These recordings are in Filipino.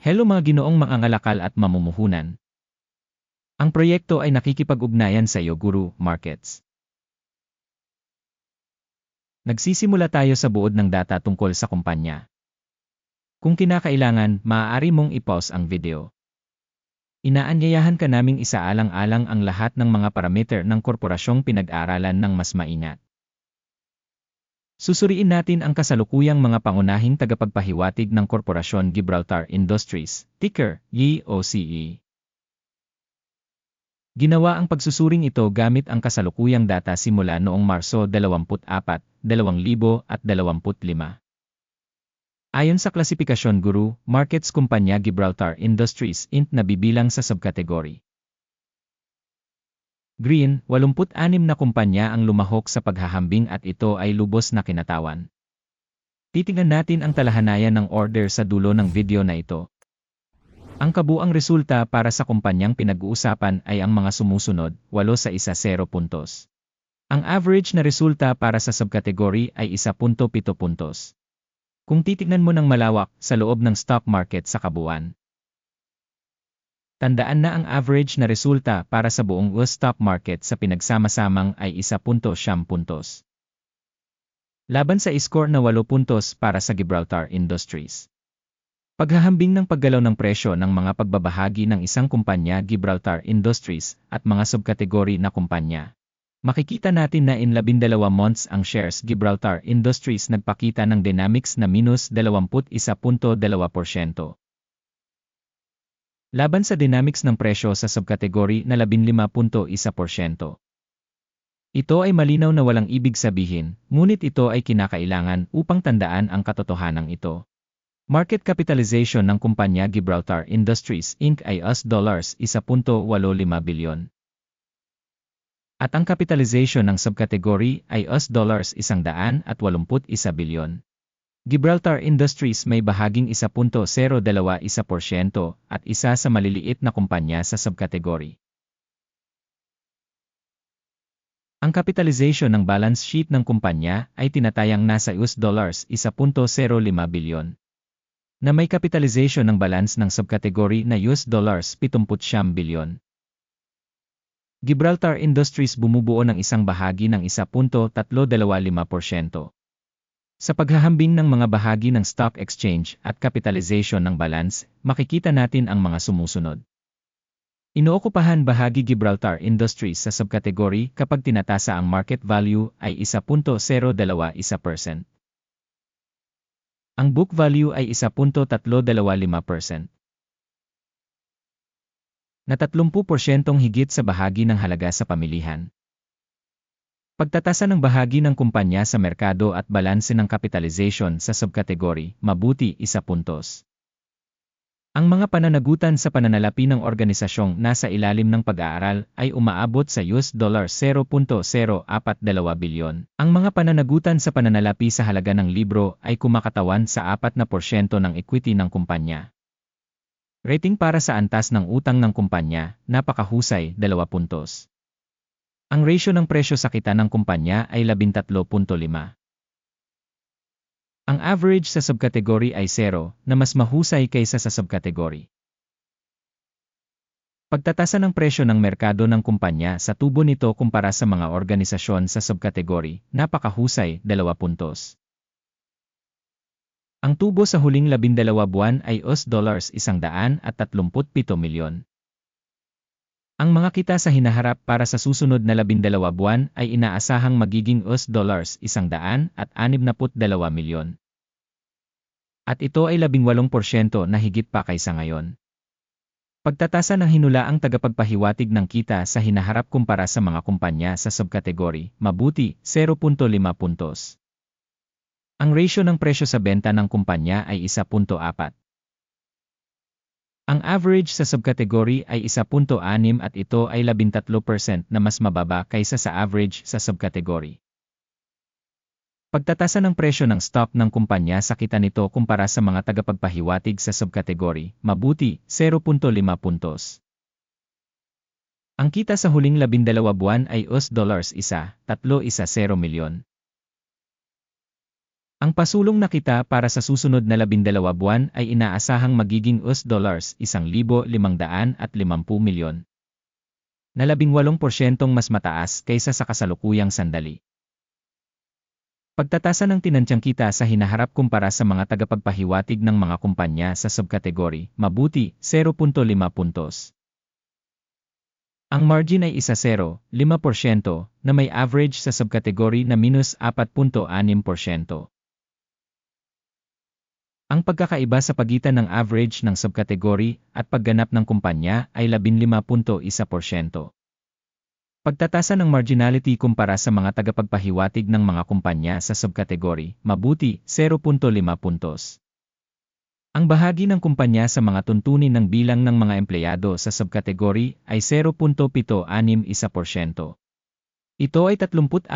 Hello mga ginoong mangangalakal at mamumuhunan. Ang proyekto ay nakikipag-ugnayan sa iyo Guru Markets. Nagsisimula tayo sa buod ng data tungkol sa kumpanya. Kung kinakailangan, maaari mong i-pause ang video. Inaanyayahan ka naming isaalang-alang ang lahat ng mga parameter ng korporasyong pinag-aralan ng mas maingat. Susuriin natin ang kasalukuyang mga pangunahing tagapagpahiwatig ng Korporasyon Gibraltar Industries, ticker GOCE. Ginawa ang pagsusuring ito gamit ang kasalukuyang data simula noong Marso 24, 2025. Ayon sa klasifikasyon guru, Markets Kumpanya Gibraltar Industries Inc. na bibilang sa subkategory. Green, 86 na kumpanya ang lumahok sa paghahambing at ito ay lubos na kinatawan. Titingnan natin ang talahanayan ng order sa dulo ng video na ito. Ang kabuang resulta para sa kumpanyang pinag-uusapan ay ang mga sumusunod, 8 sa isa 0 puntos. Ang average na resulta para sa subkategory ay 1.7 puntos. Kung titignan mo ng malawak sa loob ng stock market sa kabuuan, Tandaan na ang average na resulta para sa buong US stock market sa pinagsama-samang ay 1.7 puntos. Laban sa score na 8 puntos para sa Gibraltar Industries. Paghahambing ng paggalaw ng presyo ng mga pagbabahagi ng isang kumpanya Gibraltar Industries at mga subkategory na kumpanya. Makikita natin na in 12 months ang shares Gibraltar Industries nagpakita ng dynamics na minus 21.2%. Laban sa dynamics ng presyo sa subkategory na 15.1%. Ito ay malinaw na walang ibig sabihin, ngunit ito ay kinakailangan upang tandaan ang katotohanan ito. Market capitalization ng kumpanya Gibraltar Industries Inc. ay US dollars 1.85 bilyon. At ang capitalization ng subkategory ay US dollars 181 bilyon. Gibraltar Industries may bahaging 1.021% at isa sa maliliit na kumpanya sa subkategory. Ang capitalization ng balance sheet ng kumpanya ay tinatayang nasa US dollars 1.05 bilyon na may capitalization ng balance ng subkategory na US dollars 70 bilyon. Gibraltar Industries bumubuo ng isang bahagi ng 1.325%. Sa paghahambing ng mga bahagi ng stock exchange at capitalization ng balance, makikita natin ang mga sumusunod. Inookupahan bahagi Gibraltar Industries sa subkategory kapag tinatasa ang market value ay 1.021%. Ang book value ay 1.325%. Na 30% higit sa bahagi ng halaga sa pamilihan. Pagtatasa ng bahagi ng kumpanya sa merkado at balanse ng capitalization sa subkategory, mabuti isa puntos. Ang mga pananagutan sa pananalapi ng organisasyong nasa ilalim ng pag-aaral ay umaabot sa US dollar 0.042 bilyon. Ang mga pananagutan sa pananalapi sa halaga ng libro ay kumakatawan sa 4% ng equity ng kumpanya. Rating para sa antas ng utang ng kumpanya, napakahusay, 2 puntos. Ang ratio ng presyo sa kita ng kumpanya ay 13.5. Ang average sa subkategory ay 0, na mas mahusay kaysa sa subkategory. Pagtatasa ng presyo ng merkado ng kumpanya sa tubo nito kumpara sa mga organisasyon sa subkategory, napakahusay, 2 puntos. Ang tubo sa huling 12 buwan ay US dollars 137 milyon. Ang mga kita sa hinaharap para sa susunod na labindalawa buwan ay inaasahang magiging US dollars 100 at 62 milyon. At ito ay 18% na higit pa kaysa ngayon. Pagtatasa ng hinulaang tagapagpahiwatig ng kita sa hinaharap kumpara sa mga kumpanya sa subkategory, mabuti, 0.5 puntos. Ang ratio ng presyo sa benta ng kumpanya ay 1.4. Ang average sa subkategory ay 1.6 at ito ay 13% na mas mababa kaysa sa average sa subkategory. Pagtatasa ng presyo ng stock ng kumpanya sa kita nito kumpara sa mga tagapagpahiwatig sa subkategory, mabuti, 0.5 puntos. Ang kita sa huling 12 buwan ay US dollars 1, 3 1 0 milyon. Ang pasulong na kita para sa susunod na labindalawa buwan ay inaasahang magiging US dollars 1,550 milyon. Na 18% mas mataas kaysa sa kasalukuyang sandali. Pagtatasa ng tinantyang kita sa hinaharap kumpara sa mga tagapagpahiwatig ng mga kumpanya sa subkategory, mabuti, 0.5 puntos. Ang margin ay isa 0, 5% na may average sa subkategory na minus 4.6%. Ang pagkakaiba sa pagitan ng average ng subkategory at pagganap ng kumpanya ay 15.1%. Pagtatasa ng marginality kumpara sa mga tagapagpahiwatig ng mga kumpanya sa subkategory, mabuti, 0.5 puntos. Ang bahagi ng kumpanya sa mga tuntunin ng bilang ng mga empleyado sa subkategory ay 0.761%. Ito ay 34%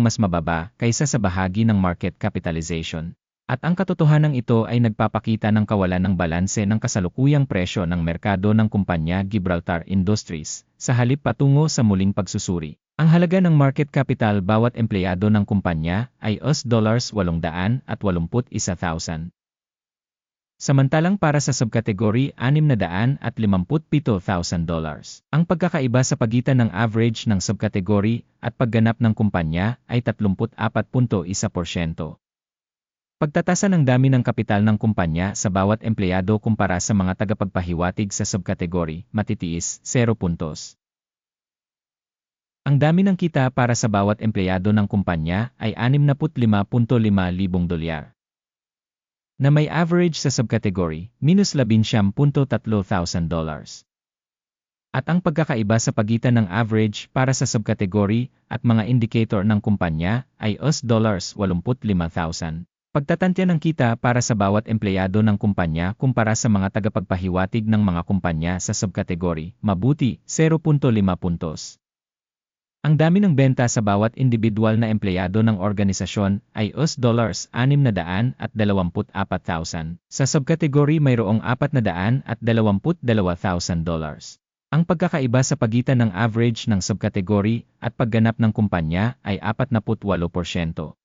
mas mababa kaysa sa bahagi ng market capitalization. At ang katotohanan ito ay nagpapakita ng kawalan ng balanse ng kasalukuyang presyo ng merkado ng kumpanya Gibraltar Industries, sa halip patungo sa muling pagsusuri. Ang halaga ng market capital bawat empleyado ng kumpanya ay US dollars 881,000. Samantalang para sa subkategory 657,000 dollars. Ang pagkakaiba sa pagitan ng average ng subkategory at pagganap ng kumpanya ay 34.1%. Pagtatasa ng dami ng kapital ng kumpanya sa bawat empleyado kumpara sa mga tagapagpahiwatig sa subkategory, matitiis, 0 puntos. Ang dami ng kita para sa bawat empleyado ng kumpanya ay 65.5 libong dolyar. Na may average sa subkategory, minus 11.3 thousand dollars. At ang pagkakaiba sa pagitan ng average para sa subkategory at mga indicator ng kumpanya ay US dollars 85,000. Pagtatantya ng kita para sa bawat empleyado ng kumpanya kumpara sa mga tagapagpahiwatig ng mga kumpanya sa subkategory, mabuti, 0.5 puntos. Ang dami ng benta sa bawat individual na empleyado ng organisasyon ay US dollars 600 at 24,000. Sa subkategory mayroong 400 at 22,000 dollars. Ang pagkakaiba sa pagitan ng average ng subkategory at pagganap ng kumpanya ay 48%.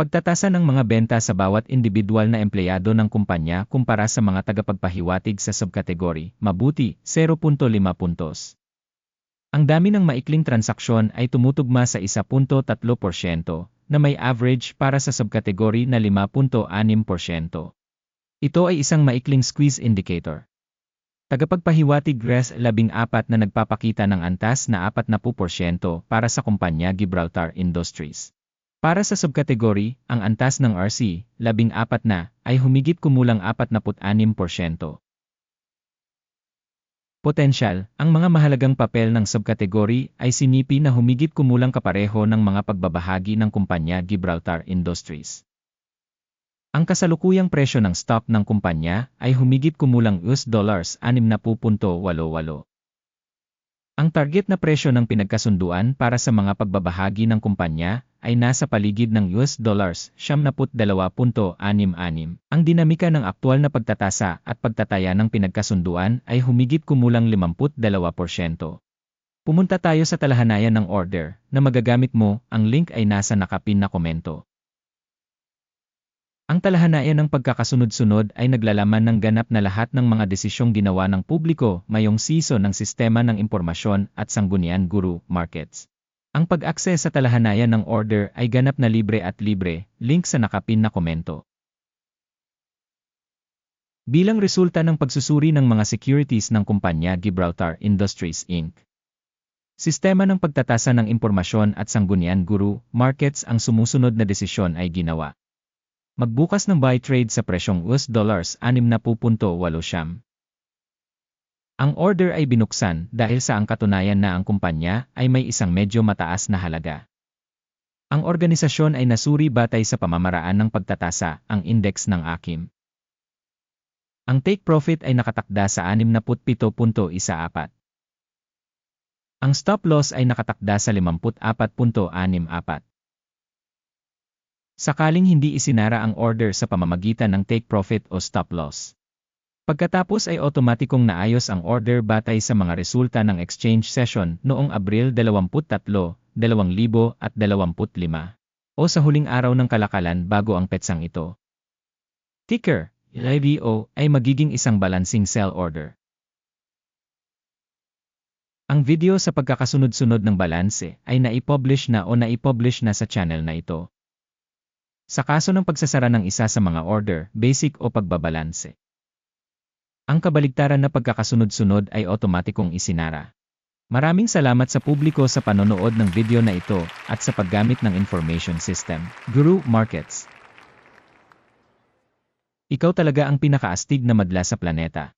Pagtatasa ng mga benta sa bawat individual na empleyado ng kumpanya kumpara sa mga tagapagpahiwatig sa subkategory, mabuti, 0.5 puntos. Ang dami ng maikling transaksyon ay tumutugma sa 1.3% na may average para sa subkategory na 5.6%. Ito ay isang maikling squeeze indicator. Tagapagpahiwatig GRES 14 na nagpapakita ng antas na 40% para sa kumpanya Gibraltar Industries. Para sa subkategory, ang antas ng RC, 14 na, ay humigit kumulang 46%. Potential, ang mga mahalagang papel ng subkategory ay sinipi na humigit kumulang kapareho ng mga pagbabahagi ng kumpanya Gibraltar Industries. Ang kasalukuyang presyo ng stock ng kumpanya ay humigit kumulang US dollars 60.88. Ang target na presyo ng pinagkasunduan para sa mga pagbabahagi ng kumpanya ay nasa paligid ng US dollars 72.66. Ang dinamika ng aktual na pagtatasa at pagtataya ng pinagkasunduan ay humigit kumulang 52%. Pumunta tayo sa talahanayan ng order na magagamit mo, ang link ay nasa nakapin na komento. Ang talahanayan ng pagkakasunod-sunod ay naglalaman ng ganap na lahat ng mga desisyong ginawa ng publiko mayong siso ng sistema ng impormasyon at sanggunian guru markets. Ang pag-access sa talahanayan ng order ay ganap na libre at libre, link sa nakapin na komento. Bilang resulta ng pagsusuri ng mga securities ng kumpanya Gibraltar Industries Inc. Sistema ng pagtatasa ng impormasyon at sanggunian guru, markets ang sumusunod na desisyon ay ginawa. Magbukas ng buy trade sa presyong US dollars 60.8 siyam. Ang order ay binuksan dahil sa ang katunayan na ang kumpanya ay may isang medyo mataas na halaga. Ang organisasyon ay nasuri batay sa pamamaraan ng pagtatasa, ang index ng AKIM. Ang take profit ay nakatakda sa 67.14. Ang stop loss ay nakatakda sa 54.64. Sakaling hindi isinara ang order sa pamamagitan ng take profit o stop loss. Pagkatapos ay otomatikong naayos ang order batay sa mga resulta ng exchange session noong Abril 23, 2025. o sa huling araw ng kalakalan bago ang petsang ito. Ticker, LIBO, ay magiging isang balancing sell order. Ang video sa pagkakasunod-sunod ng balanse ay naipublish na o naipublish na sa channel na ito. Sa kaso ng pagsasara ng isa sa mga order, basic o pagbabalanse. Ang kabaligtaran na pagkakasunod-sunod ay otomatikong isinara. Maraming salamat sa publiko sa panonood ng video na ito at sa paggamit ng information system, Guru Markets. Ikaw talaga ang pinakaastig na madla sa planeta.